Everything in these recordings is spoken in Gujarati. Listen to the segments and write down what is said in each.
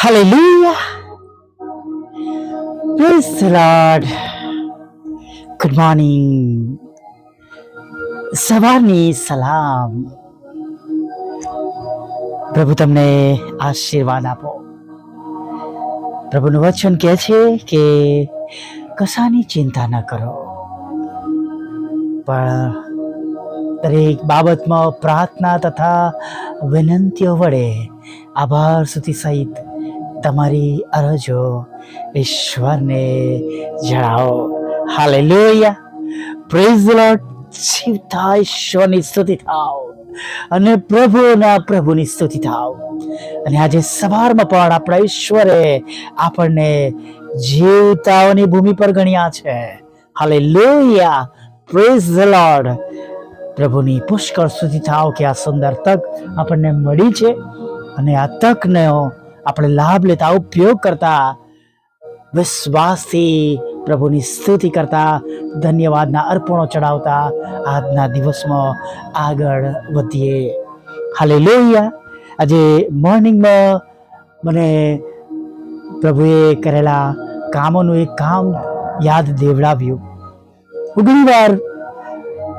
Hallelujah. Praise the Lord. Good morning. સવારની સલામ પ્રભુ તમને આશીર્વાદ આપો પ્રભુનું વચન કહે છે કે કશાની ચિંતા ન કરો પણ દરેક બાબતમાં પ્રાર્થના તથા વિનંતીઓ વડે આભાર સુધી સહિત તમારી અરજો ઈશ્વરને જણાવો. હાલે હાલેલુયા પ્રેઝ લોર્ડ જીવતા ઈશ્વરની સ્તુતિ થાવ. અને પ્રભુના પ્રભુની સ્તુતિ થાવ. અને આજે સવારમાં પણ આપણા ઈશ્વરે આપણને જીવતાઓની ભૂમિ પર ગણ્યા છે. હાલે લોહિયા પ્રેઝ ધ લોર્ડ પ્રભુની પુષ્કળ સ્તુતિ થાવ કે આ સુંદર તક આપણને મળી છે. અને આ તકનો આપણે લાભ લેતા, ઉપયોગ કરતા. વિશ્વાસથી પ્રભુની સ્તુતિ કરતા, ધન્યવાદના અર્પણો ચડાવતા આજના દિવસમાં આગળ વધીએ. હાલે લોહિયા આજે મોર્નિંગમાં મને પ્રભુએ કરેલા કામોનું એક કામ યાદ દેવડાવ્યું. હું ઘણી વાર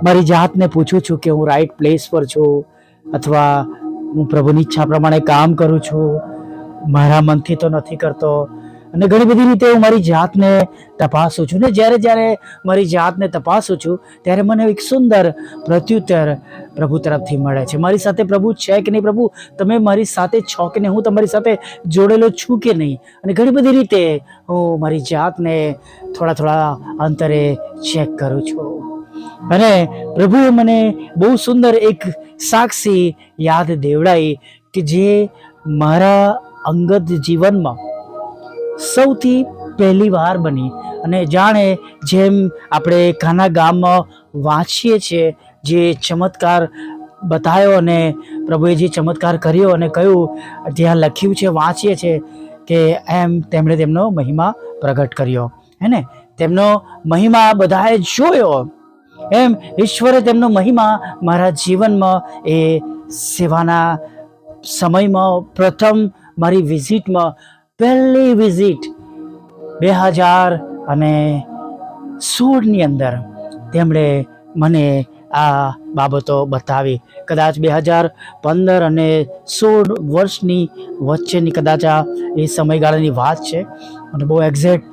મારી જાતને પૂછું છું કે હું રાઈટ પ્લેસ પર છું, અથવા હું પ્રભુની ઈચ્છા પ્રમાણે કામ કરું છું. મારા મનથી તો નથી કરતો. અને ઘણી બધી રીતે હું મારી જાતને તપાસું છું. ને જ્યારે જ્યારે મારી જાતને તપાસું છું, ત્યારે મને એક સુંદર પ્રત્યુત્તર પ્રભુ તરફથી મળે છે. મારી સાથે પ્રભુ છે કે નહીં પ્રભુ? તમે મારી સાથે છો કે નહીં? હું તમારી સાથે જોડેલો છું કે નહીં? અને ઘણી બધી રીતે હું મારી જાતને થોડા થોડા અંતરે ચેક કરું છું. અને પ્રભુએ મને બહુ સુંદર એક સાક્ષી યાદ દેવડાઈ કે જે મારા અંગત જીવનમાં સૌથી પહેલી વાર બની. અને જાણે જેમ આપણે કાના ગામમાં વાંચીએ છીએ, જે ચમત્કાર બતાવ્યો અને પ્રભુએ જે ચમત્કાર કર્યો અને કયું ત્યાં લખ્યું છે, વાંચીએ છીએ, કે એમ તેમણે તેમનો મહિમા પ્રગટ કર્યો. હે ને? તેમનો મહિમા બધાએ જોયો. એમ ઈશ્વરે તેમનો મહિમા મારા જીવનમાં એ સેવાના સમયમાં પ્રથમ મારી વિઝિટમાં પહેલી વિઝિટ બે હજાર અને સોળની અંદર તેમણે મને આ બાબતો બતાવી. કદાચ બે હજાર પંદર અને સોળ વર્ષની વચ્ચેની કદાચ આ એ સમયગાળાની વાત છે. મને બહુ એક્ઝેક્ટ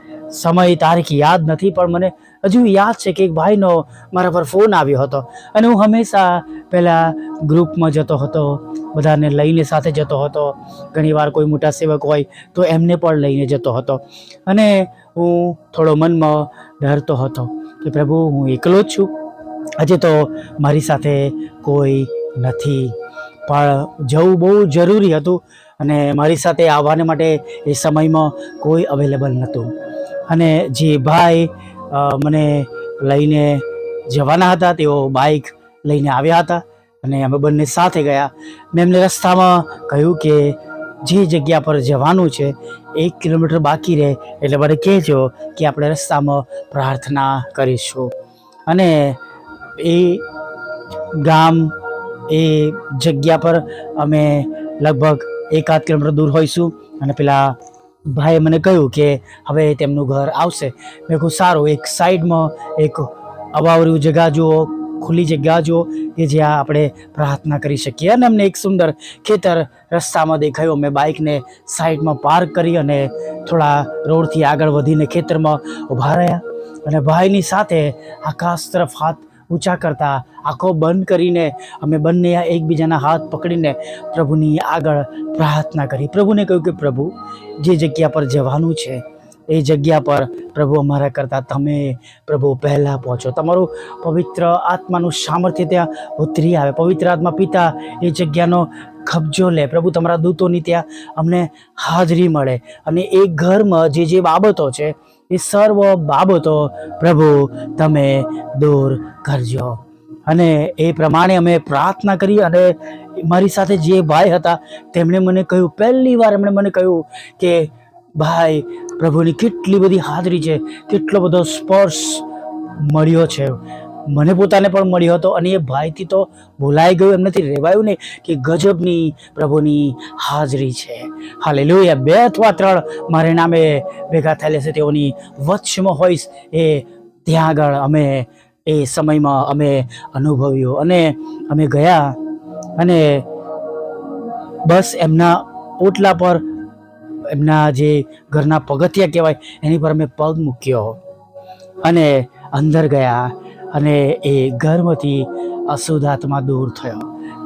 સમય, તારીખ યાદ નથી, પણ મને હજુ યાદ છે કે એક ભાઈનો મારા પર ફોન આવ્યો હતો. અને હું હંમેશા પહેલાં ગ્રુપમાં જતો હતો, બધાને લઈને સાથે જતો હતો. ઘણીવાર કોઈ મોટા સેવક હોય તો એમને પણ લઈને જતો હતો. અને હું થોડો મનમાં ડરતો હતો કે પ્રભુ, હું એકલો જ છું. આજે તો મારી સાથે કોઈ નથી. પણ જવું બહુ જરૂરી હતું અને મારી સાથે આવવાને માટે એ સમયમાં કોઈ અવેલેબલ નહોતું. અને જે ભાઈ મને લઈને જવાના હતા. તેઓ બાઇક લઈને આવ્યા હતા અને અમે બંને સાથે ગયા. મેં એમને રસ્તામાં કહ્યું કે જે જગ્યા પર જવાનું છે, એક કિલોમીટર બાકી રહે એટલે મને કહેજો કે આપણે રસ્તામાં પ્રાર્થના કરીશું. અને એ ગામ, એ જગ્યા પર અમે લગભગ એકાદ કિલોમીટર દૂર હોઈશું અને પેલા ભાઈએ મને કહ્યું કે હવે તેમનું ઘર આવશે. મેં કહું સારું, એક સાઈડમાં એક અવાવરું જગા જુઓ ખુલ્લી જગ્યા જુઓ કે જ્યાં આપણે પ્રાર્થના કરી શકીએ. અને અમને એક સુંદર ખેતર રસ્તામાં દેખાયું. મેં બાઇકને સાઈડમાં પાર્ક કરી અને થોડા રોડથી આગળ વધીને ખેતરમાં ઊભા રહ્યા. અને ભાઈની સાથે આકાશ તરફ હાથ ઊંચા કરતા આંખો બંધ કરીને અમે બંને એકબીજાના હાથ પકડીને પ્રભુની આગળ પ્રાર્થના કરી. પ્રભુને કહ્યું કે પ્રભુ, જે જગ્યા પર જવાનું છે, એ જગ્યા પર પ્રભુ અમારા કરતાં તમે પ્રભુ પહેલાં પહોંચો. તમારું પવિત્ર આત્માનું સામર્થ્ય ત્યાં ઉતરી આવે. પવિત્ર આત્મા પિતા એ જગ્યાનો કબજો લે. પ્રભુ તમારા દૂતોની ત્યાં અમને હાજરી મળે અને એ ઘરમાં જે જે બાબતો છે એ સર્વ બાબતો પ્રભુ તમે દૂર કરજો. અને એ પ્રમાણે અમે પ્રાર્થના કરી અને મારી સાથે જે ભાઈ હતા, તેમણે મને કહ્યું, પહેલી વાર એમણે મને કહ્યું કે, ભાઈ, પ્રભુની કેટલી બધી હાજરી છે, કેટલો બધો સ્પર્શ મળ્યો છે. મને પોતાને પણ મળ્યો હતો અને એ ભાઈથી તો ભૂલાઈ ગયું, એમનાથી રહેવાયું નહીં કે ગજબની પ્રભુની હાજરી છે. હાલે લોહિયા બે અથવા ત્રણ મારે નામે ભેગા થયેલા છે, તેઓની વચ્ચમાં હોઈશ એ ત્યાં આગળ અમે એ સમયમાં અમે અનુભવ્યું. અને અમે ગયા અને બસ એમના ઓટલા પર એમના જે ઘરના પગથિયા કહેવાય, એની પર અમે પગ મૂક્યો. અને અંદર ગયા. અને એ ઘરમાંથી અશુદ્ધ આત્મા દૂર થયો.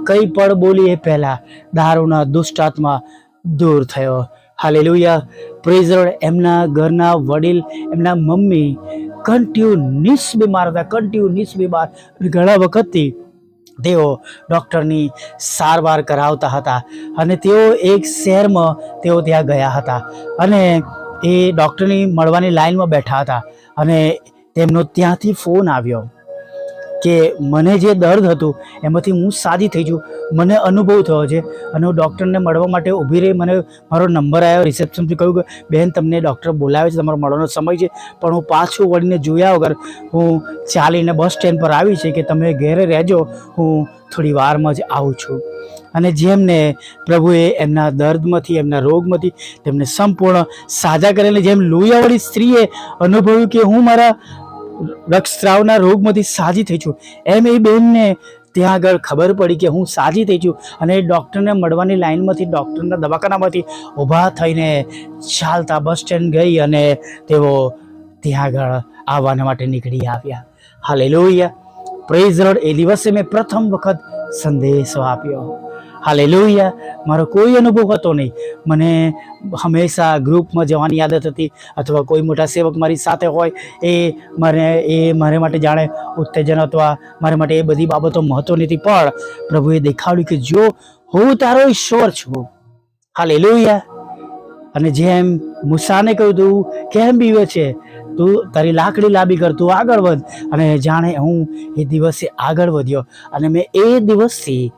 કઈ પણ બોલી એ પહેલા દારૂના દુષ્ટ આત્મા દૂર થયો. હાલેલુયા. પ્રેઝર એમના ઘરના વડીલ, એમના મમ્મી કન્ટિન્યુસ બીમાર હતા કન્ટિન્યુસ બીમાર. ઘણા વખતથી તેઓ ડૉક્ટરની સારવાર કરાવતા હતા અને તેઓ એક શહેરમાં તેઓ ત્યાં ગયા હતા. અને એ ડૉક્ટરની મળવાની લાઈનમાં બેઠા હતા. અને તેમનો ત્યાંથી ફોન આવ્યો કે મને જે દર્દ હતું, એમાંથી હું સાજી થઈ છું. મને અનુભવ થયો છે અને હું ડૉક્ટરને મળવા માટે ઊભી રહી. મને મારો નંબર આવ્યો રિસેપ્શનથી કહ્યું કે, બેન, તમને ડૉક્ટર બોલાવે છે, તમારો મળવાનો સમય છે, પણ હું પાછું વળીને જોયા વગર હું ચાલીને બસ સ્ટેન્ડ પર આવી છે કે તમે ઘેરે રહેજો, હું થોડી વારમાં જ આવું છું. અને જેમને પ્રભુએ એમના દર્દમાંથી, એમના રોગમાંથી તેમને સંપૂર્ણ સાજા કરેલી, જેમ લોહિયાવાળી સ્ત્રીએ અનુભવ્યું કે હું મારા રક્તસ્રાવના રોગમાંથી સાજી થઈ છું. એમ એ બેનને ત્યાં આગળ ખબર પડી કે હું સાજી થઈ છું અને ડૉક્ટરને મળવાની લાઇનમાંથી ડૉક્ટરના દવાખાનામાંથી ઊભા થઈને ચાલતા બસ સ્ટેન્ડ ગઈ અને તેઓ ત્યાં આગળ આવવાના માટે નીકળી આવ્યા. હાલે લોહિયા પ્રેઝ રોડ એ દિવસે મેં પ્રથમ વખત સંદેશો આપ્યો. હાલે મારો કોઈ અનુભવ હતો નહીં. મને હંમેશા ગ્રુપમાં જવાની આદત હતી અથવા કોઈ મોટા સેવક મારી સાથે હોય એ મારે એ મારે માટે જાણે ઉત્તેજન અથવા મારે માટે એ બધી બાબતો મહત્વની હતી પણ પ્રભુએ દેખાડ્યું કે જો હું તારો ઈશ્વર છું હાલે અને જેમ મુસાને કહ્યું તું, કેમ બીવે છે? તું તારી લાકડી લાંબી કર, તું આગળ વધ. અને જાણે હું એ દિવસે આગળ વધ્યો. અને મેં એ દિવસથી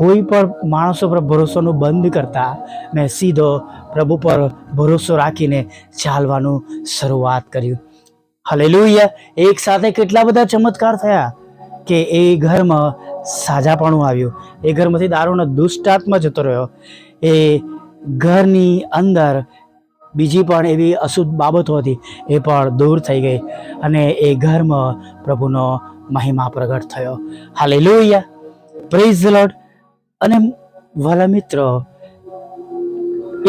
કોઈ પણ માણસો પર ભરોસોનું બંધ કરતા મેં સીધો પ્રભુ પર ભરોસો રાખીને ચાલવાનું શરૂઆત કર્યું. હાલેલુયા એક સાથે કેટલા બધા ચમત્કાર થયા કે એ ઘરમાં સાજાપણું આવ્યું. એ ઘરમાંથી દારૂનો દુષ્ટાત્મા જતો રહ્યો. એ ઘરની અંદર બીજી પણ એવી અશુદ્ધ બાબતો હતી, એ પણ દૂર થઈ ગઈ અને એ ઘરમાં પ્રભુનો મહિમા પ્રગટ થયો. હાલે લોહિયા પ્રેઝ લોડ અને વાલા મિત્રો,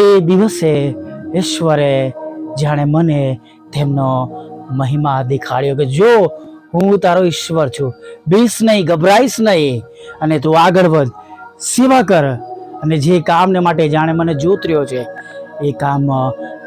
એ દિવસે ઈશ્વરે જાણે મને તેમનો મહિમા દેખાડ્યો કે, જો, હું તારો ઈશ્વર છું. બીસ નહીં, ગભરાઈશ નહીં. અને તું આગળ વધ. સેવા કર. અને જે કામને માટે જાણે મને જોતર્યો છે, એ કામ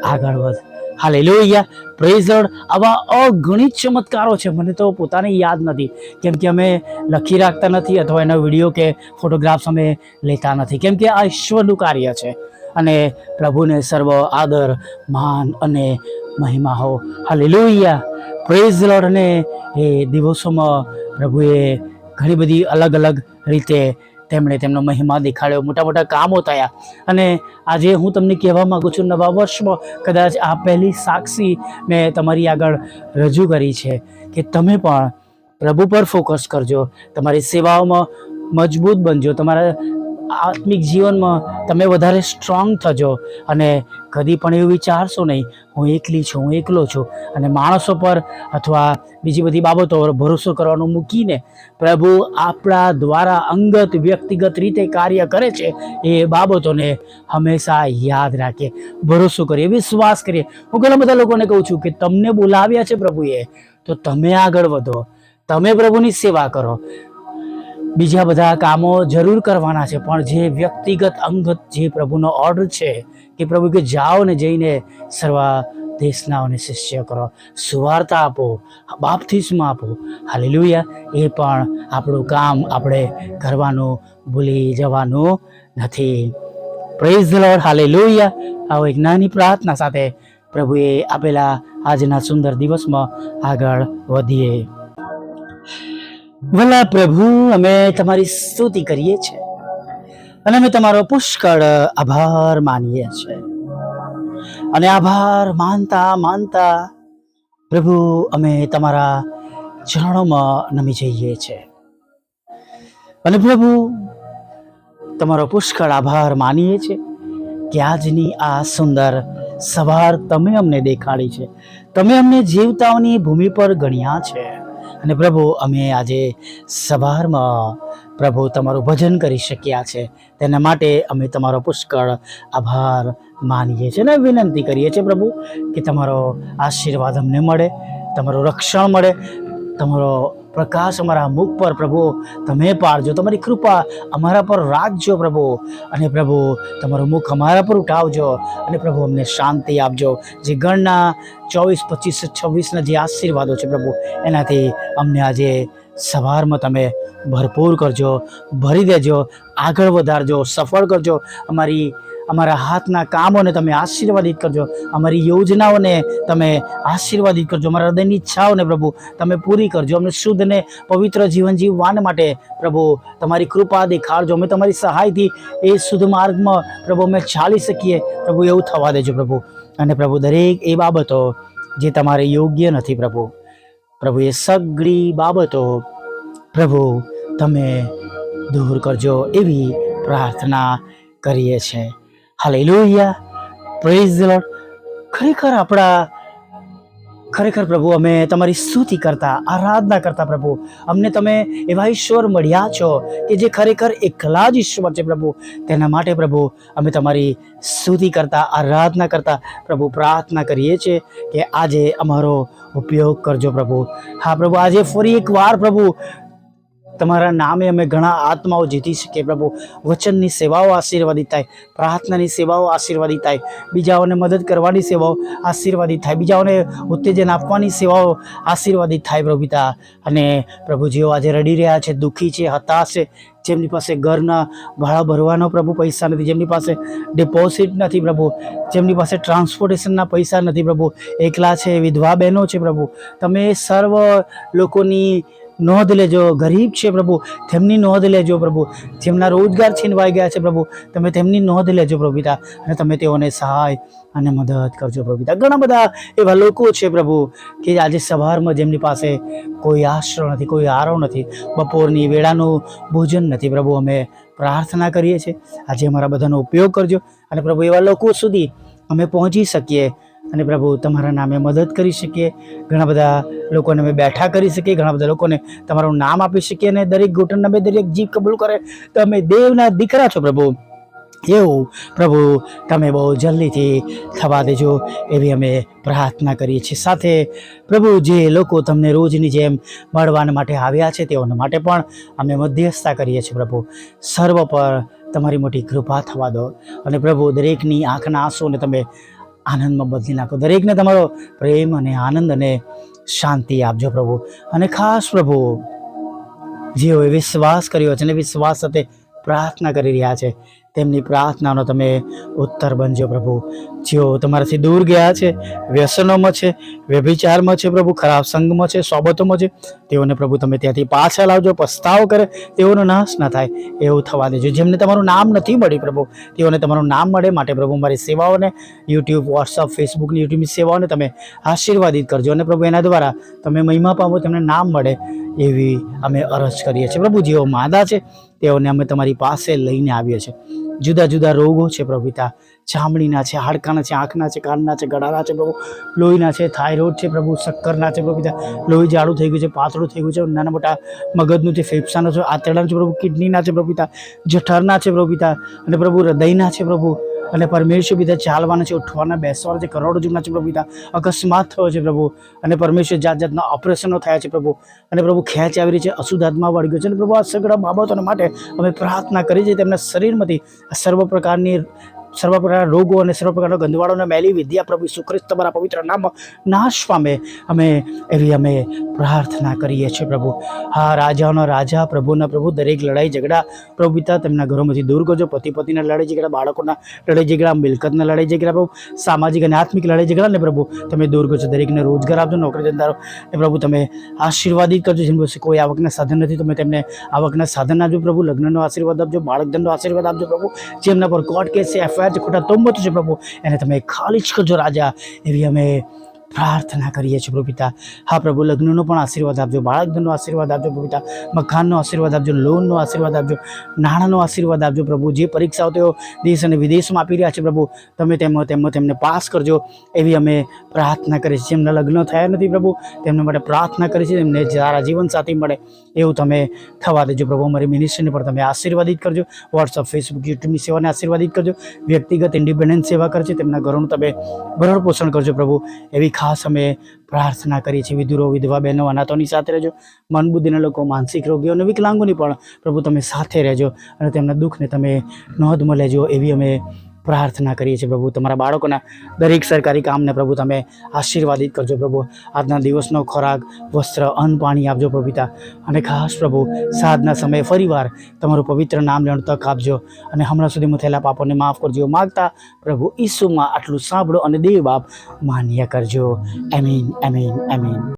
આગળ વધ. હાલે લોહિયા પ્રેઝ લોર્ડ આવા અગણિત ચમત્કારો છે. મને તો પોતાને યાદ નથી. કેમ કે અમે લખી રાખતા નથી અથવા એનો વીડિયો કે ફોટોગ્રાફ્સ અમે લેતા નથી. કેમ કે આ ઈશ્વરનું કાર્ય છે. અને પ્રભુને સર્વ આદર, માન અને મહિમા હો. હાલે લોહિયા પ્રેઝ લોર્ડ અને એ દિવસોમાં પ્રભુએ ઘણી બધી અલગ અલગ રીતે તેમણે તેમનો મહિમા દેખાડ્યો, મોટા મોટા કામો થયા. અને આજે હું તમને કહેવા માગું છું, નવા વર્ષમાં કદાચ આ પહેલી સાક્ષી મેં તમારી આગળ રજૂ કરી છે કે તમે પણ પ્રભુ પર ફોકસ કરજો. તમારી સેવાઓમાં મજબૂત બનજો. તમારા આત્મિક જીવનમાં તમે વધારે સ્ટ્રોંગ થજો અને કદી પણ એવું વિચારશો નહીં, હું એકલી છું, હું એકલો છું. અને માણસો પર અથવા બીજી બધી બાબતો પર ભરોસો કરવાનું મૂકીને પ્રભુ આપણા દ્વારા અંગત, વ્યક્તિગત રીતે કાર્ય કરે છે એ બાબતોને હંમેશા યાદ રાખીએ ભરોસો કરીએ, વિશ્વાસ કરીએ. હું ઘણા બધા લોકોને કહું છું કે તમને બોલાવ્યા છે પ્રભુએ, તો તમે આગળ વધો. તમે પ્રભુની સેવા કરો. બીજા બધા કામો જરૂર કરવાના છે, પણ જે વ્યક્તિગત અંગત જે પ્રભુનો ઓર્ડર છે કે પ્રભુ કે જાઓ ને જઈને સર્વા દેશનાઓને શિષ્ય કરો. સુવાર્તા આપો બાપથીસમાં આપો. હાલેલુયા. એ પણ આપણું કામ આપણે કરવાનું ભૂલી જવાનું નથી. Praise the lord hallelujah. આવો એક નાની પ્રાર્થના સાથે પ્રભુએ આપેલા આજના સુંદર દિવસમાં આગળ વધીએ. ભલા પ્રભુ, અમે તમારી સ્તુતિ કરીએ છીએ અને અમે તમારો પુષ્કળ આભાર માનીએ છીએ. અને આભાર માનતા માનતા પ્રભુ, અમે તમારા ચરણોમાં નમી જઈએ છે અને પ્રભુ, તમારો પુષ્કળ આભાર માનીએ છીએ કે આજની આ સુંદર સવાર તમે અમને દેખાડી છે. તમે અમને જીવતાઓની ભૂમિ પર ગણ્યા છે. અને પ્રભુ, અમે આજે સવારમાં પ્રભુ તમારું ભજન કરી શક્યા છે. તેના માટે અમે તમારો પુષ્કળ આભાર માનીએ છીએ અને વિનંતી કરીએ છીએ પ્રભુ કે તમારો આશીર્વાદ અમને મળે, તમારું રક્ષણ મળે, તમારો પ્રકાશ અમારા મુખ પર પ્રભુ, તમે પાડજો. તમારી કૃપા અમારા પર રાખજો પ્રભુ. અને પ્રભુ, તમારું મુખ અમારા પર ઉઠાવજો અને પ્રભુ અમને શાંતિ આપજો. જે ગણના ચોવીસ, પચીસ, છવ્વીસના જે આશીર્વાદો છે પ્રભુ, એનાથી અમને આજે સવારમાં તમે ભરપૂર કરજો, ભરી દેજો, આગળ વધારજો, સફળ કરજો. અમારી અમારા હાથના કામોને તમે આશીર્વાદિત કરજો. અમારી યોજનાઓને તમે આશીર્વાદિત કરજો. અમારા હૃદયની ઈચ્છાઓને પ્રભુ તમે પૂરી કરજો. અમને શુદ્ધ ને પવિત્ર જીવન જીવવાન માટે પ્રભુ તમારી કૃપા દેખાડજો. અમે તમારી સહાયથી એ શુદ્ધ માર્ગમાં પ્રભુ અમે ચાલી શકીએ. પ્રભુ એવું થવા દેજો પ્રભુ. અને પ્રભુ દરેક એ બાબતો જે તમારે યોગ્ય નથી પ્રભુ. પ્રભુ એ સગળી બાબતો પ્રભુ તમે દૂર કરજો એવી પ્રાર્થના કરીએ છીએ. હાલેલુયા પ્રેઝ લોર્ડ ખરેખર આપણા ખરેખર પ્રભુ, અમે તમારી સ્તુતિ કરતા, આરાધના કરતા પ્રભુ. અમને તમે એવા ઈશ્વર મળ્યા છો કે જે ખરેખર એકલા જ ઈશ્વર છે પ્રભુ. તેના માટે પ્રભુ, અમે તમારી સ્તુતિ કરતા, આરાધના કરતા પ્રભુ પ્રાર્થના કરીએ છીએ કે આજે અમારો ઉપયોગ કરજો પ્રભુ. હા પ્રભુ, આજે ફરી એકવાર પ્રભુ તમારા નામે અમે ઘણા આત્માઓ જીતી શકીએ પ્રભુ. વચનની સેવાઓ આશીર્વાદિત થાય, પ્રાર્થનાની સેવાઓ આશીર્વાદિત થાય, બીજાઓને મદદ કરવાની સેવાઓ આશીર્વાદિત થાય, બીજાઓને ઉત્તેજન આપવાની સેવાઓ આશીર્વાદિત થાય પ્રભુ પિતા. અને પ્રભુ જેઓ આજે રડી રહ્યા છે, દુઃખી છે, હતાશ છે. જેમની પાસે ઘરના ભાડા ભરવાનો પ્રભુ પૈસા નથી, જેમની પાસે ડિપોઝિટ નથી પ્રભુ, જેમની પાસે ટ્રાન્સપોર્ટેશનના પૈસા નથી પ્રભુ. એકલા છે, વિધવા બહેનો છે પ્રભુ. તમે સર્વ લોકોની નોંધ લેજો. ગરીબ છે પ્રભુ, તેમની નોંધ લેજો પ્રભુ. જેમના રોજગાર છીનવાઈ ગયા છે પ્રભુ. તમે તેમની નોંધ લેજો પ્રભુ અને તમે તેઓને સહાય અને મદદ કરજો પ્રભુ ઘણા બધા એવા લોકો છે પ્રભુ કે આજે સવારમાં જેમની પાસે કોઈ આશરો નથી, કોઈ આરો નથી. બપોરની વેળાનું ભોજન નથી પ્રભુ. અમે પ્રાર્થના કરીએ છીએ. આજે અમારા બધાનો ઉપયોગ કરજો અને પ્રભુ એવા લોકો સુધી અમે પહોંચી શકીએ. અને પ્રભુ તમારા નામે મદદ કરી શકીએ. ઘણા બધા લોકોને અમે બેઠા કરી શકીએ. ઘણા બધા લોકોને તમારું નામ આપી શકીએ અને દરેક ઘૂંટણ અમે દરેક જીવ કબૂલ કરે. તો અમે દેવના દીકરા છો પ્રભુ. એવું પ્રભુ તમે બહુ જલ્દીથી થવા દેજો એવી અમે પ્રાર્થના કરીએ છીએ. સાથે પ્રભુ જે લોકો તમને રોજની જેમ મળવાના માટે આવ્યા છે તેઓના માટે પણ અમે મધ્યસ્થતા કરીએ છીએ પ્રભુ. સર્વ પર તમારી મોટી કૃપા થવા દો. અને પ્રભુ દરેકની આંખના આંસુને તમે આનંદમાં બદલી નાખો. દરેકને તમારો પ્રેમ અને આનંદ અને શાંતિ આપજો પ્રભુ. અને ખાસ પ્રભુ, જેઓએ વિશ્વાસ કર્યો છે અને વિશ્વાસ સાથે પ્રાર્થના કરી રહ્યા છે તેમની પ્રાર્થનાનો તમે ઉત્તર બનજો પ્રભુ. જેઓ તમારાથી દૂર ગયા છે, વ્યસનોમાં છે, વ્યભિચારમાં છે પ્રભુ, ખરાબ સંઘમાં છે, સોબતોમાં છે, તેઓને પ્રભુ તમે ત્યાંથી પાછા લાવજો, પસ્તાવો કરે, તેઓનો નાશ ના થાય, એવું થવા દેજો. જેમને તમારું નામ નથી મળ્યું પ્રભુ, તેઓને તમારું નામ મળે માટે પ્રભુ મારી સેવાઓને યુટ્યુબ, વોટ્સઅપ ફેસબુકની યુટ્યુબની સેવાઓને તમે આશીર્વાદિત કરજો અને પ્રભુ એના દ્વારા તમે મહિમા પામો, તેમને નામ મળે એવી અમે અરજ કરીએ છીએ. પ્રભુ જેઓ માદા છે તેઓને અમે તમારી પાસે લઈને આવીએ છીએ. જુદા જુદા રોગો છે પ્રભુતા ચામડીના છે, હાડકાના છે, આંખના છે, કાનના છે, ગળાના છે પ્રભુ. લોહીના છે, થાઇરોઇડ છે પ્રભુ, શક્કરના છે પ્રભુ લોહી જાડું થઈ ગયું છે, પાતળું થઈ ગયું છે, નાના મોટા મગજનું છે ફેફસાનું છે, આંતરડાનું છે પ્રભુ, કિડનીના છે પ્રભુતા જઠરના છે પ્રભુતા અને પ્રભુ હૃદયના છે પ્રભુ. અને પરમેશ્વર પિતા ચાલવાના છે, ઉઠવાના, બેસવાના છે, કરોડો જૂના છે પ્રભુ પિતા. અકસ્માત થયો છે પ્રભુ. અને પરમેશ્વર જાત જાતના ઓપરેશનો થયા છે પ્રભુ. અને પ્રભુ ખેંચ આવી રહી છે, અશુદ્ધ આત્મા વળી ગયો છે. અને પ્રભુ આ સગડા બાબતોના માટે અમે પ્રાર્થના કરી છે તેમના શરીરમાંથી સર્વ પ્રકારની સર્વ પ્રકારના રોગો અને સર્વ પ્રકારના ગંદવાળોને મેલી વિદ્યા પ્રભુ સુખ્રિસ્ત તમારા પવિત્ર નામ નાશ પામે. અમે એવી અમે પ્રાર્થના કરીએ છીએ પ્રભુ. હા, રાજાનો રાજા, પ્રભુના પ્રભુ, દરેક લડાઈ ઝઘડા પ્રભુ પિતા તેમના ઘરોમાંથી દૂર કરજો. પતિ પતિના લડાઈ ઝઘડા, બાળકોના લડાઈ ઝઘડા, મિલકતના લડાઈ ઝઘડા પ્રભુ, સામાજિક અને આત્મિક લડાઈ ઝઘડાને પ્રભુ તમે દૂર કરજો. દરેકને રોજગાર આપજો, નોકરી ધંધારો એ પ્રભુ તમે આશીર્વાદિત કરજો. જેમ કોઈ આવકના સાધન નથી, તમે તેમને આવકના સાધન આપજો પ્રભુ. લગ્નનો આશીર્વાદ આપજો બાળકધનનો આશીર્વાદ આપજો પ્રભુ. જેમના પર કોર્ટ કેસ એફઆઈઆર છે ખોટા તોમતો છે પ્રભુ. એને તમે ખાલી જ કરજો રાજા. એવી અમે પ્રાર્થના કરીએ છીએ પ્રભુ હા પ્રભુ, લગ્નનો પણ આશીર્વાદ આપજો બાળકધનનો આશીર્વાદ આપજો પ્રભુ પિતા. મકાનનો આશીર્વાદ આપજો, લોનનો આશીર્વાદ આપજો, નાણાંનો આશીર્વાદ આપજો પ્રભુ. જે પરીક્ષાઓ તેઓ દેશ અને વિદેશમાં આપી રહ્યા છે પ્રભુ, તમે તેમાં તેમાં તેમને પાસ કરજો. એવી અમે પ્રાર્થના કરીએ છીએ. જેમના લગ્ન થયા નથી પ્રભુ, તેમના માટે પ્રાર્થના કરીએ છીએ. તેમને સારા જીવનસાથી મળે. એવું તમે થવા દેજો પ્રભુ. અમારી મિનિસ્ટ્રીને પણ તમે આશીર્વાદિત કરજો. વોટ્સઅપ ફેસબુક યુટ્યુબની સેવાને આશીર્વાદિત કરજો. વ્યક્તિગત ઇન્ડિપેન્ડન્ટ સેવા કરશે તેમના ઘરોનું તમે ભરણ પોષણ કરજો પ્રભુ. એવી ખાસ અમે પ્રાર્થના કરીએ છીએ વિધુરો, વિધવા બહેનો, અનાથોની સાથે રહેજો. મનબુદ્ધિના લોકો, માનસિક રોગીઓ અને વિકલાંગોની પણ પ્રભુ તમે સાથે રહેજો અને તેમના દુઃખને તમે નોંધમાં લેજો એવી અમે પ્રાર્થના કરીએ છીએ પ્રભુ. તમારા બાળકોના દરેક સરકારી કામને પ્રભુ તમે આશીર્વાદિત કરજો પ્રભુ. આજના દિવસનો ખોરાક, વસ્ત્ર, અન્ન, પાણી આપજો પ્રભુ અને ખાસ પ્રભુ સાધના સમયે ફરીવાર તમારું પવિત્ર નામ લેવાનું તક આપજો. અને હમણાં સુધીમાં થયેલા પાપોને માફ કરજો. માગતા પ્રભુ ઈસુમાં આટલું સાંભળો અને દેવ બાપ માન્ય કરજો. એમીન એમીન એમીન